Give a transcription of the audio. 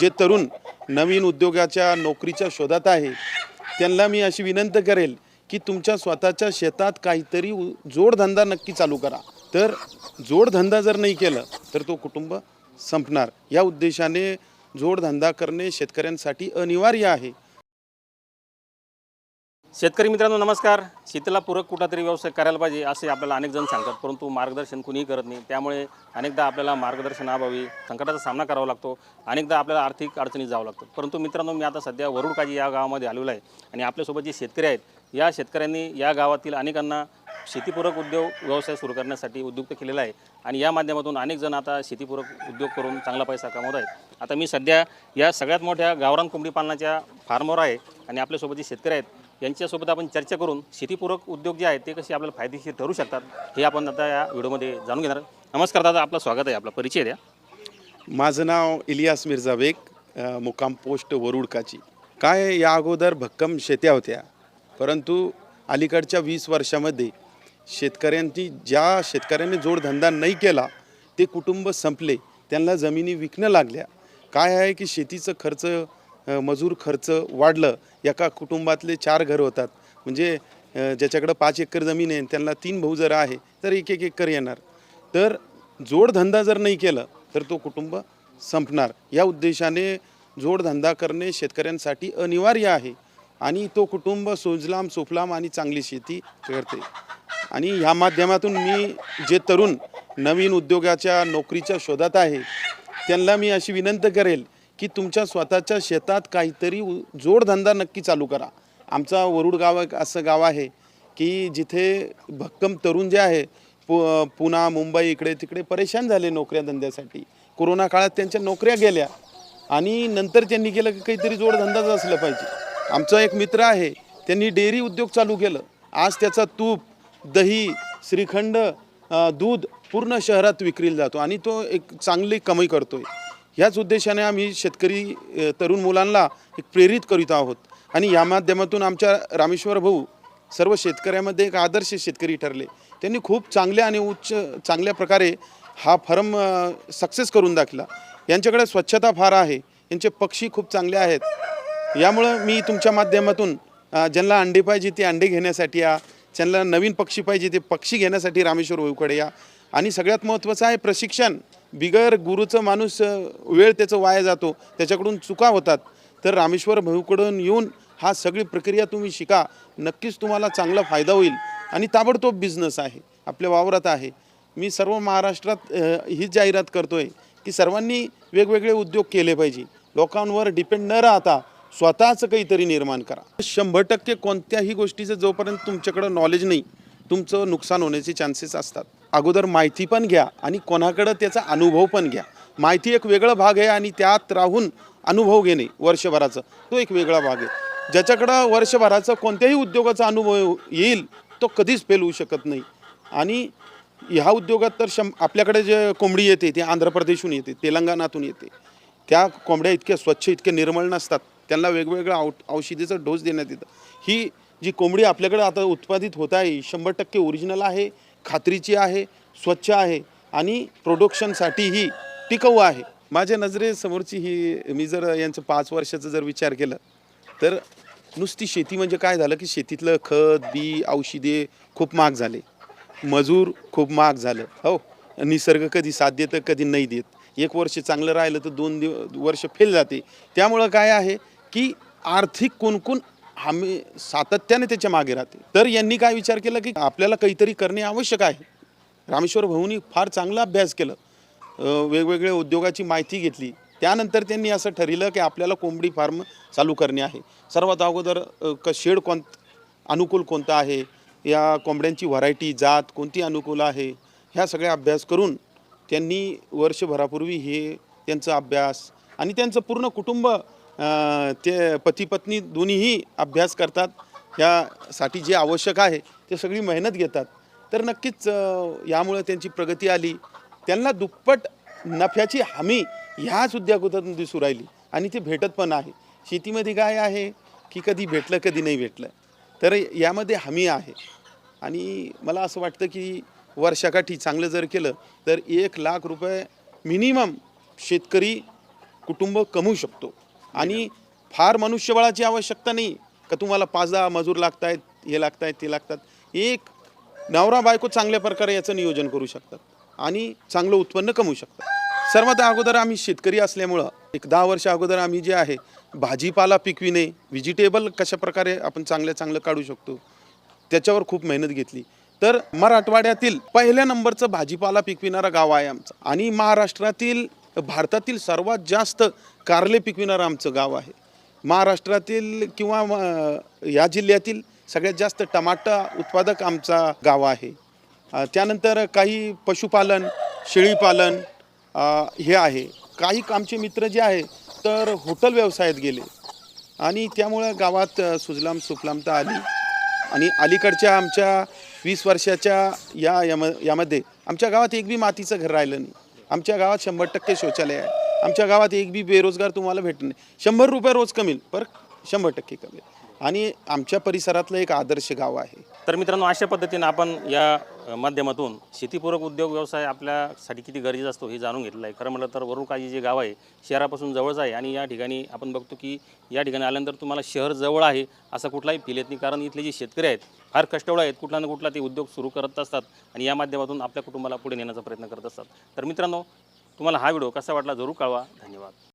जे तरुण नवीन उद्योगाच्या नोकरीच्या शोधात आहे त्यांना मी अशी विनंती करेल की तुमच्या स्वतःच्या शेतात काहीतरी उ- जोडधंदा नक्की चालू करा. तर जोडधंदा जर नाही केलं तर तो कुटुंब संपणार. या उद्देशाने जोडधंदा करणे शेतकऱ्यांसाठी अनिवार्य आहे. शेतकरी मित्रांनो नमस्कार. शेतीला पूरक कुठला व्यवसाय करायला पाहिजे असे आपल्याला अनेक जण सांगतात परंतु मार्गदर्शन कुणीही करत नाही. त्यामुळे अनेकदा आपल्याला मार्गदर्शनाअभावी संकटाचा सामना करावा लागतो अनेकदा आपल्याला आर्थिक अडचणीत जावं लागतं. परंतु मित्रांनो मी आता सध्या वरुड काजी या गावामध्ये आलेलो आहे आणि आपल्यासोबत जे शेतकरी आहेत या शेतकऱ्यांनी या गावातील अनेकांना शेतीपूरक उद्योग व्यवसाय सुरू करण्यासाठी उद्युक्त केलेला आहे आणि या माध्यमातून अनेक जण आता शेतीपूरक उद्योग करून चांगला पैसा कमवत आहेत. आता मी सध्या या सगळ्यात मोठ्या गावरान कोंबडी पालनाच्या फार्मवर आहे आणि आपल्यासोबत जे शेतकरी आहेत यांच्यासोबत आपण चर्चा करून शेतीपूरक उद्योग जे आहेत ते कसे आपल्याला फायदेशीर ठरू शकतात हे आपण आता या व्हिडिओमध्ये जाणून घेणार नमस्कार दादा आपलं स्वागत आहे आपला परिचय द्या. माझं नाव इलियास मिर्झा बेग मुक्काम पोस्ट वरुडकाची. काय या अगोदर भक्कम शेत्या होत्या परंतु अलीकडच्या वीस वर्षामध्ये शेतकऱ्यांची ज्या शेतकऱ्यांनी जोडधंदा नाही केला ते कुटुंब संपले त्यांना जमिनी विकणं लागल्या. काय आहे की शेतीचं खर्च मजूर खर्च वाढलं एका कुटुंबातले चार घर होतात. म्हणजे ज्याच्याकडं पाच एकर जमीन आहे त्यांना तीन भाऊ जर आहे तर एक एक एकर येणार. तर जोडधंदा जर नाही केलं तर तो कुटुंब संपणार. या उद्देशाने जोडधंदा करणे शेतकऱ्यांसाठी अनिवार्य आहे. आणि तो कुटुंब सुजलाम सुफलाम आणि चांगली शेती करते. आणि ह्या माध्यमातून मी जे तरुण नवीन उद्योगाच्या नोकरीच्या शोधात आहे त्यांना मी अशी विनंती करेल की तुमच्या स्वतःच्या शेतात काहीतरी उ- जोडधंदा नक्की चालू करा. आमचा वरुड गाव एक असं गाव आहे की जिथे भक्कम तरुण जे आहे पु पुणा मुंबई इकडे तिकडे परेशान झाले नोकऱ्या धंद्यासाठी. कोरोना काळात त्यांच्या नोकऱ्या गेल्या आणि नंतर त्यांनी केलं की काहीतरी जोडधंदाच असलं पाहिजे. आमचा एक मित्र आहे त्यांनी डेअरी उद्योग चालू केलं. आज त्याचा तूप दही श्रीखंड दूध पूर्ण शहरात विक्रीला जातो आणि तो एक चांगली कमाई करतोय. ह्याच उद्देशाने आम्ही शेतकरी तरुण मुलांना एक प्रेरित करीत आहोत. आणि या माध्यमातून आमच्या रामेश्वर भाऊ सर्व शेतकऱ्यामध्ये एक आदर्श शेतकरी ठरले. त्यांनी खूप चांगल्या आणि उच्च चांगल्या प्रकारे हा फर्म सक्सेस करून दाखला. यांच्याकडे स्वच्छता फार आहे. यांचे पक्षी खूप चांगले आहेत. यामुळं मी तुमच्या माध्यमातून ज्यांना अंडे पाहिजे ते अंडे घेण्यासाठी या ज्यांना नवीन पक्षी पाहिजे ते पक्षी घेण्यासाठी रामेश्वर भाऊकडे या. आणि सगळ्यात महत्त्वाचं आहे प्रशिक्षण. बिगर गुरुचं माणूस वेळ त्याचं वाया जातो त्याच्याकडून चुका होतात. तर रामेश्वर भाऊकडून येऊन हा सगळी प्रक्रिया तुम्ही शिका. नक्कीच तुम्हाला चांगला फायदा होईल. आणि ताबडतोब बिझनेस आहे. आपल्या वावरात आहे. मी सर्व महाराष्ट्रात हीच जाहिरात आहे की सर्वांनी वेगवेगळे उद्योग केले पाहिजे. लोकांवर डिपेंड न राहता स्वतःचं काहीतरी निर्माण करा. शंभर टक्के कोणत्याही गोष्टीचं जोपर्यंत तुमच्याकडं नॉलेज नाही तुमचं नुकसान होण्याचे चान्सेस असतात. अगोदर माहिती पण घ्या आणि कोणाकडं त्याचा अनुभव पण घ्या. माहिती एक वेगळा भाग आहे आणि त्यात राहून अनुभव घेणे वर्षभराचा. तो एक वेगळा भाग आहे. ज्याच्याकडं वर्षभराचं कोणत्याही उद्योगाचा अनुभव येईल तो कधीच फेल होऊ शकत नाही. आणि ह्या उद्योगात तर शं आपल्याकडे जे कोंबडी येते ती आंध्र प्रदेशहून येते तेलंगणातून येते. त्या कोंबड्या इतक्या स्वच्छ इतक्या निर्मळ नसतात. त्यांना वेगवेगळ्या औ औषधीचं डोस देण्यात येतं. ही जी कोंबडी आपल्याकडे आता उत्पादित होत आहे शंभर टक्के ओरिजिनल आहे. खात्रीची आहे स्वच्छ आहे आणि प्रोडक्शनसाठीही टिकाऊ आहे. माझ्या नजरेसमोरची ही मी जर यांचं पाच वर्षाचं जर विचार केला तर नुसती शेती म्हणजे काय झालं की शेतीतलं खत बी औषधे खूप महाग झाले. मजूर खूप महाग झालं. हो निसर्ग कधी साथ देतं कधी नाही देत. एक वर्ष चांगलं राहिलं तर दोन दिव वर्ष फेल जाते. त्यामुळं काय आहे की आर्थिक कोणकोण आम्ही सातत्याने त्याच्यामागे राहते. तर यांनी काय विचार केला की आपल्याला काहीतरी करणे आवश्यक आहे. रामेश्वर भाऊनी फार चांगला अभ्यास केलं. वेगवेगळ्या उद्योगाची माहिती घेतली. त्यानंतर त्यांनी असं ठरलं की आपल्याला कोंबडी फार्म चालू करणे आहे. सर्वात अगोदर क शेड कोण अनुकूल कोणतं आहे? या कोंबड्यांची व्हरायटी जात कोणती अनुकूल आहे? ह्या सगळ्या अभ्यास करून त्यांनी वर्षभरापूर्वी हे त्यांचा अभ्यास आणि त्यांचं पूर्ण कुटुंब ते पती पत्नी दोन्हीही अभ्यास करतात. ह्यासाठी जे आवश्यक आहे ते सगळी मेहनत घेतात. तर नक्कीच यामुळं यामुळे त्यांची प्रगती आली. त्यांना दुप्पट नफ्याची हमी ह्याच उद्योगातून दिसू राहिली. आणि ते भेटत पण आहे. शेतीमध्ये काय आहे की कधी भेटलं कधी नाही भेटलं. तर यामध्ये हमी आहे. आणि मला असं वाटतं की वर्षाकाठी चांगलं जर केलं तर एक लाख रुपये मिनिमम शेतकरी कुटुंब कमवू शकतो. आणि फार मनुष्यबळाची आवश्यकता नाही का तुम्हाला पाच दहा मजूर लागत आहेत हे लागत आहेत ते लागतात. एक नवरा बायको चांगल्या प्रकारे याचं नियोजन करू शकतात आणि चांगलं उत्पन्न कमवू शकतात. सर्वात अगोदर आम्ही शेतकरी असल्यामुळं एक दहा वर्ष अगोदर आम्ही जे आहे भाजीपाला पिकविणे व्हेजिटेबल कशा प्रकारे आपण चांगलं चांगलं काढू शकतो त्याच्यावर खूप मेहनत घेतली. तर मराठवाड्यातील पहिल्या नंबरचं भाजीपाला पिकविणारं गाव आहे आमचं आणि महाराष्ट्रातील भारतातील सर्वात जास्त कारले पिकविणारं आमचं गाव आहे. महाराष्ट्रातील किंवा म- या जिल्ह्यातील सगळ्यात जास्त टमाटा उत्पादक आमचा गाव आहे. त्यानंतर काही पशुपालन शेळीपालन हे आहे. काही आमचे मित्र जे आहे तर हॉटेल व्यवसायात गेले. आणि त्यामुळं गावात सुजलाम सुफलामता आली. आणि अलीकडच्या आमच्या वीस वर्षाच्या या याम यामध्ये आमच्या गावात एक बी मातीचं घर राहिलं नाही. आमच्या गावात शंभर टक्के शौचालय आहे. आमच्या गावात एक बी बेरोजगार तुम्हाला भेटणार नाही. शंभर रुपये रोज कमील पर शंभर टक्के कमील. आणि आमच्या परिसरातलं एक आदर्श गाव आहे. तर मित्रांनो अशा पद्धतीनं आपण या माध्यमातून शेतीपूरक उद्योग व्यवसाय आपल्यासाठी किती गरजेचा असतो हे जाणून घेतलं आहे खरं म्हटलं तर वरुणकाजी जे गाव आहे शहरापासून जवळच आहे आणि या ठिकाणी आपण बघतो की या ठिकाणी आल्यानंतर तुम्हाला शहर जवळ आहे असा कुठलाही फील येत नाही. कारण इथले जे शेतकरी आहेत फार कष्टवळ आहेत कुठला ना कुठला ते उद्योग सुरू करत असतात आणि या माध्यमातून आपल्या कुटुंबाला पुढे नेण्याचा प्रयत्न करत असतात. तर मित्रांनो तुम्हाला हा व्हिडिओ कसा वाटला जरूर कळवा. धन्यवाद.